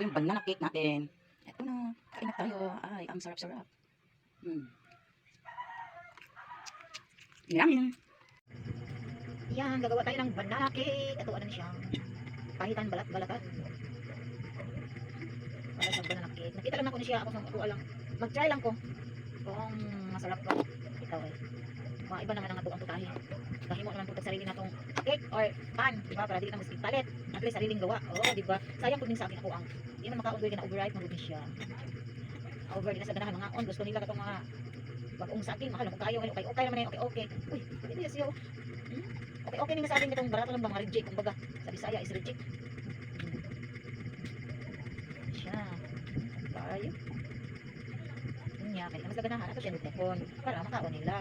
po yung banana cake natin. Ito na. Kain na tayo. Ay, ang sarap-sarap. Hmm. Yummy. Yan, gagawa tayo ng banana cake. Ito, ano na siya? Pahitan, balat, balatan. Para sa banana cake. Nakita lang ako ni siya. Ako ako lang. Mag-try lang ko. Kung masarap ko. Ikaw eh. Mga iba naman ang ito ang putahe. Kahimo naman po sa sarili natong cake or pan. Diba? Para dili na mas palit. At least sariling gawa. Oo, diba? Sayang po din sa akin ako ang. Hindi man maka-over na override. Magod siya. Over din na sa ganahan. Mga on. Gusto nila katong mga bagong sa akin. Mahal na kung kayo. Okay, okay naman. Okay, okay. Uy, hindi siya. Hmm? Okay, okay na nga sa akin itong barato lang ba mga reject. Kumbaga, sa Bisaya is reject. Hmm. Siya. Yun niya, kaya mas ganahan. Ato siya nagtapon. Para makaon nila.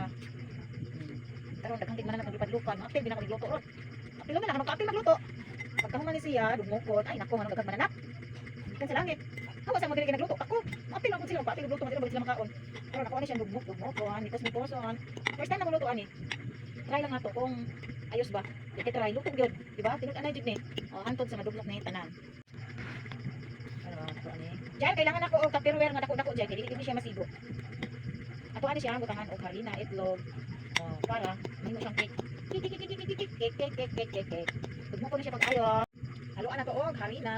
Hmm. Pero daghang tigman na naglipad-lupan. Maapil, di na ako nagluto. ron. Apil naman, ako magkaapil magluto. Pagkahuman ni siya, dumukot. Ay, nako, ano gagag mananap. Ikan sa langit. Hawa sa mga nagluto. Ako, maapil ako sila. Maapil magluto. Matira balik sila makaon. Pero nakuha ni siya dugmok, dugmokon. Nikos ni Poson. First time nagluto ani. Try lang nato kung ayos ba. Di try lutog gyud, di ba? Tinud anay jud ni. Oh, hantod sa madugmok ni tanan. Ano ako ani? Diyan kailangan ako og tupperware nga dako-dako diyan kay dili dili siya masigo. Ato ani siya butangan og harina, itlog. Oh, para mahimo siyang cake. Cake, cake, cake, cake, cake, cake, cake, cake, cake. Dugmok ko na siya pag-ayo. Haluan na to og harina.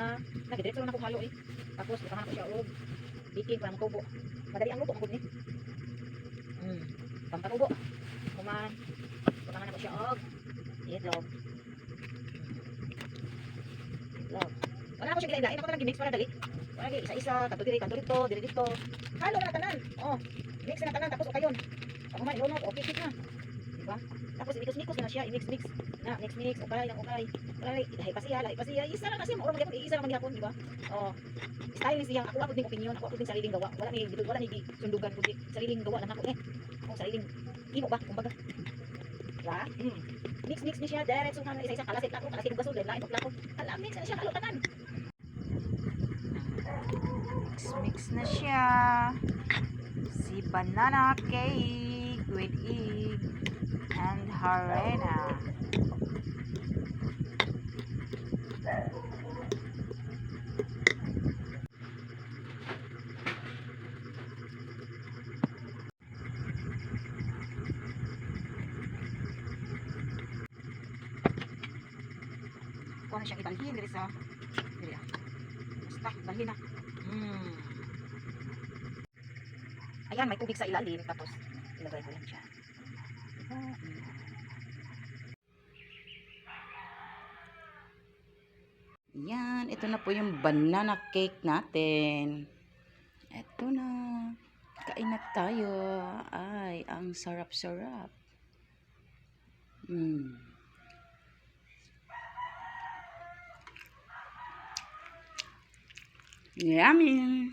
Nagidiretso na akong halo eh. Tapos butangan ko siya og baking para matubo. Madali ang luto ang ni. Mm. Pampatubo. Kuman. Butangan na ko siya og itlog. Itlog. Wala ko siya gilain. Ako na lang gimix para dali. Wala gi isa-isa, kanto diri, kanto dito, diri dito. Halo na tanan. Oh, mix na tanan tapos ukayon. Ako man ilunod, okay kit na. Di ba? Tapos imikos-mikos na siya, i-mix-mix. Na, mix-mix, okay lang, ni, lahi pa siya, lahi pa siya. Isa lang kasi mo, magyapon, isa lang magyapon, di ba? Oh, style ni siya. Ako ako ding opinion, ako ako ding sariling gawa. Wala ni wala ni sundugan kundi sariling gawa lang ako eh. Ako sariling imo ba, kumbaga. Diba? Mm. Mix mix ni siya, diretso na isa-isa kalasit ako, kalasit gasol, lain og lako. Ala mix na siya kalo tanan. Mix mix na siya. Si banana cake with egg and harina. Kuha na siya ibalhin diri sa diri. ah. Basta balhin na. Mm. Ayan, may tubig sa ilalim tapos ilagay ko lang siya. Ah, Yan, ito na po yung banana cake natin. Ito na. Kain na tayo. Ay, ang sarap-sarap. Hmm. Yummy.